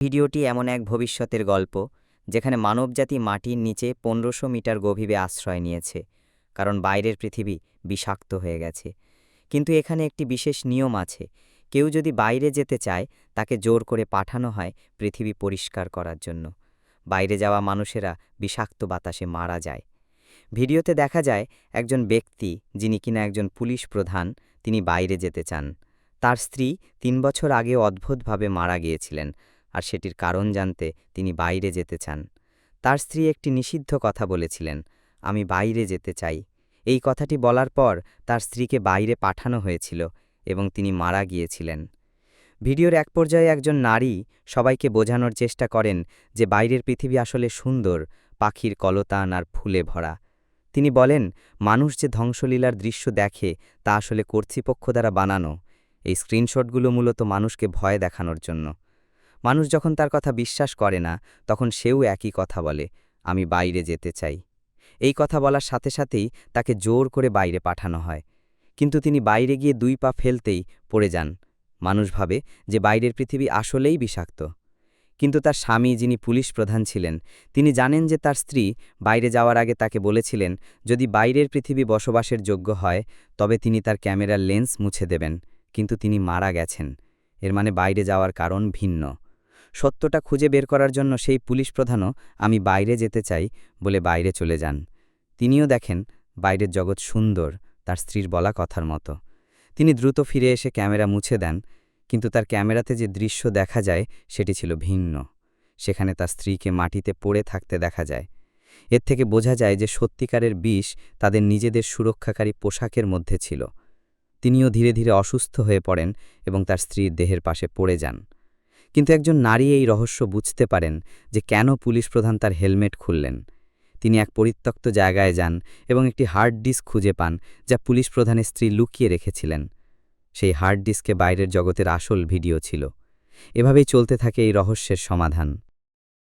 ভিডিওটি এমন এক ভবিষ্যতের গল্প, যেখানে মানবজাতি মাটির নিচে পনেরোশো মিটার গভীরে আশ্রয় নিয়েছে, কারণ বাইরের পৃথিবী বিষাক্ত হয়ে গেছে। কিন্তু এখানে একটি বিশেষ নিয়ম আছে, কেউ যদি বাইরে যেতে চায়, তাকে জোর করে পাঠানো হয় পৃথিবী পরিষ্কার করার জন্য। বাইরে যাওয়া মানুষেরা বিষাক্ত বাতাসে মারা যায়। ভিডিওতে দেখা যায়, একজন ব্যক্তি, যিনি কিনা একজন পুলিশ প্রধান, তিনি বাইরে যেতে চান। তার স্ত্রী তিন বছর আগে অদ্ভুতভাবে মারা গিয়েছিলেন। আর সেটির কারণ জানতে তিনি বাইরে যেতে চান। তার স্ত্রী একটি নিষিদ্ধ কথা বলেছিলেন, আমি বাইরে যেতে চাই। এই কথাটি বলার পর তার স্ত্রীকে বাইরে পাঠানো হয়েছিল এবং তিনি মারা গিয়েছিলেন। ভিডিওর এক পর্যায়ে একজন নারী সবাইকে বোঝানোর চেষ্টা করেন যে বাইরের পৃথিবী আসলে সুন্দর, পাখির কলতান আর ফুলে ভরা। তিনি বলেন, মানুষ যে ধ্বংসলীলার দৃশ্য দেখে তা আসলে কর্তৃপক্ষ দ্বারা বানানো। এই স্ক্রিনশটগুলো মূলত মানুষকে ভয় দেখানোর জন্য। মানুষ যখন তার কথা বিশ্বাস করে না, তখন সেও একই কথা বলে, আমি বাইরে যেতে চাই। এই কথা বলার সাথে সাথেই তাকে জোর করে বাইরে পাঠানো হয়। কিন্তু তিনি বাইরে গিয়ে দুই পা ফেলতেই পড়ে যান। মানুষ ভাবে যে বাইরের পৃথিবী আসলেই বিষাক্ত। কিন্তু তার স্বামী, যিনি পুলিশ প্রধান ছিলেন, তিনি জানেন যে তার স্ত্রী বাইরে যাওয়ার আগে তাকে বলেছিলেন, যদি বাইরের পৃথিবী বসবাসের যোগ্য হয়, তবে তিনি তার ক্যামেরার লেন্স মুছে দেবেন। কিন্তু তিনি মারা গেছেন। এর মানে বাইরে যাওয়ার কারণ ভিন্ন। সত্যটা খুঁজে বের করার জন্য সেই পুলিশ প্রধানও, আমি বাইরে যেতে চাই বলে বাইরে চলে যান। তিনিও দেখেন, বাইরের জগৎ সুন্দর, তার স্ত্রীর বলা কথার মতো। তিনি দ্রুত ফিরে এসে ক্যামেরা মুছে দেন, কিন্তু তার ক্যামেরাতে যে দৃশ্য দেখা যায়, সেটি ছিল ভিন্ন। সেখানে তার স্ত্রীকে মাটিতে পড়ে থাকতে দেখা যায়। এর থেকে বোঝা যায় যে সত্যিকারের বিষ তাদের নিজেদের সুরক্ষাকারী পোশাকের মধ্যে ছিল। তিনিও ধীরে ধীরে অসুস্থ হয়ে পড়েন এবং তার স্ত্রীর দেহের পাশে পড়ে যান। কিন্তু একজন নারী এই রহস্য বুঝতে পারেন যে কেন পুলিশ প্রধান তার হেলমেট খুললেন। তিনি এক পরিত্যক্ত জায়গায় যান এবং একটি হার্ড ডিস্ক খুঁজে পান যা পুলিশ প্রধানের স্ত্রী লুকিয়ে রেখেছিলেন। সেই হার্ড ডিস্কে বাইরের জগতের আসল ভিডিও ছিল। এভাবেই চলতে থাকে এই রহস্যের সমাধান।